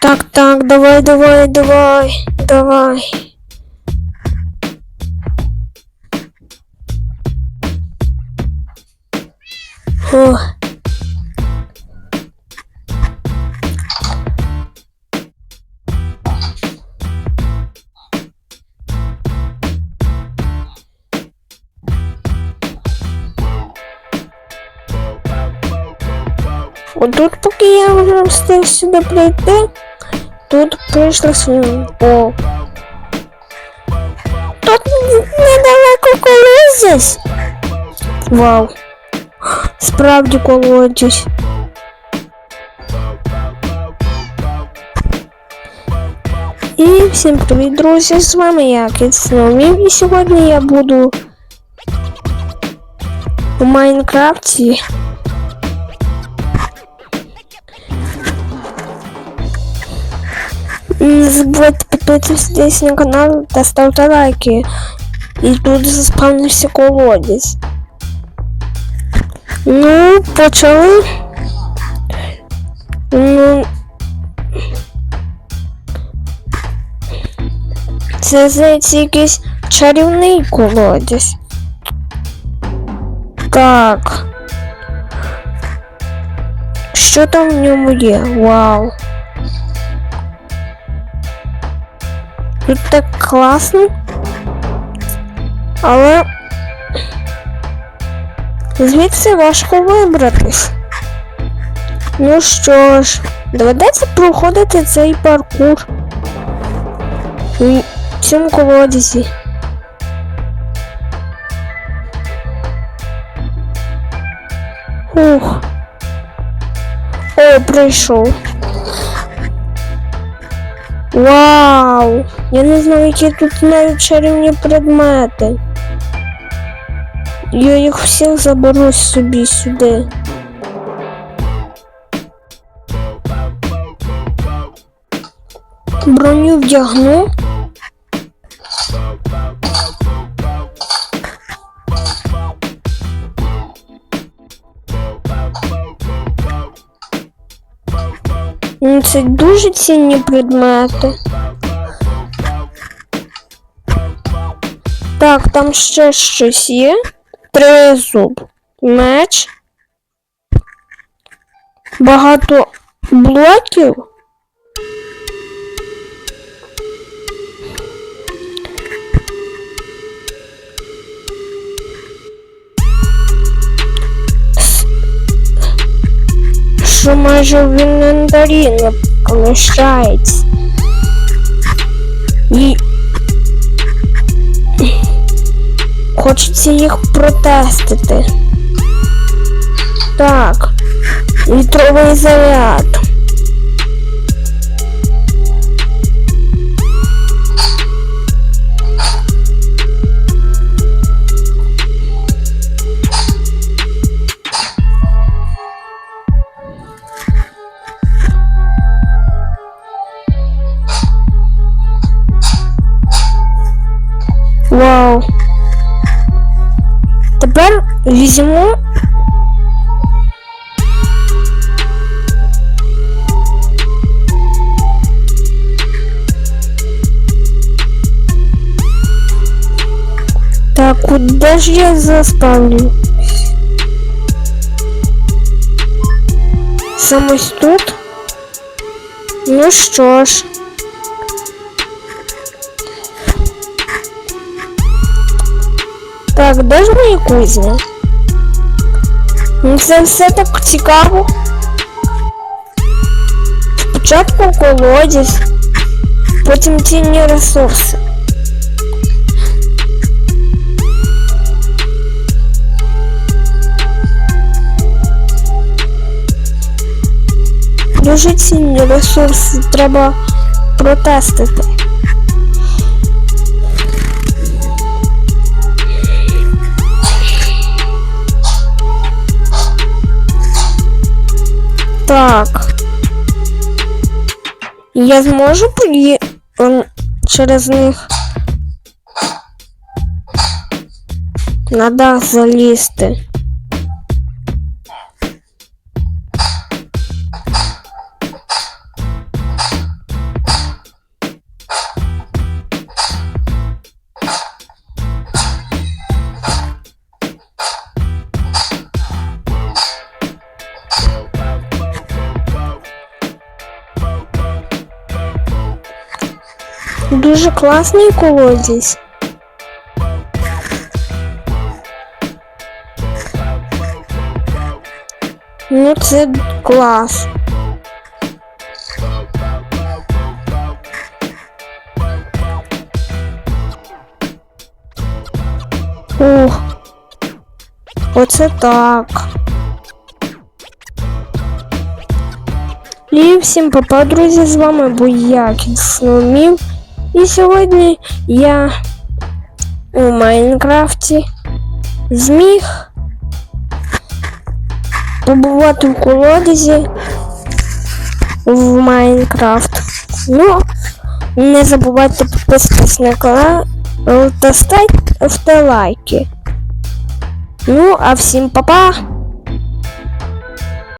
Так, так, давай, давай, давай, давай. О. Отут, поки я вже встиг сюди прийти, тут прийшли. О. Тут недалеко колодязь. Вау. Справді колодязь. І всім привіт, друзі! З вами я Кіцновів і сьогодні я буду у Майнкрафті. Не забудьте підписуватись на канал та ставте лайки. І тут заспавнився колодязь. Ну, почали. Ну. Це здається якийсь чарівний колодязь. Так. Що там в ньому є? Вау. Тут так класно. Але звідси важко вибратись. Ну що ж, доведеться проходити цей паркур у цьому колодязі. Ух. О, прийшов. Вау! Я не знаю, які тут навіть чарівні предмети. Я їх всіх заберу собі сюди. Броню вдягну. Ну, Це дуже цінні предмети. Так, там ще щось є. Тризуб. Меч. Багато блоків. Що майже в інвентарі не поміщається. І Хочеться їх протестити. Так. Вітровий заряд. Тепер візьму. Так, куди ж я заставлю? Саме тут? Ну що ж. Так, де ж мої кузні? Це все так цікаво. Спочатку колодязь, потім цінні ресурси. Дуже цінні ресурси треба протестити. Так. Я зможу пої... ем, через них Надо залізти. Дуже класний колодязь. Ну, це клас. Ух. Оце так. І всім папа, друзі, з вами був я, Кіцномів. І сьогодні я у Майнкрафті зміг побувати в колодязі в Майнкрафт. Ну, не забувайте підписатись на канал та ставте лайки. Ну, а всім па-па!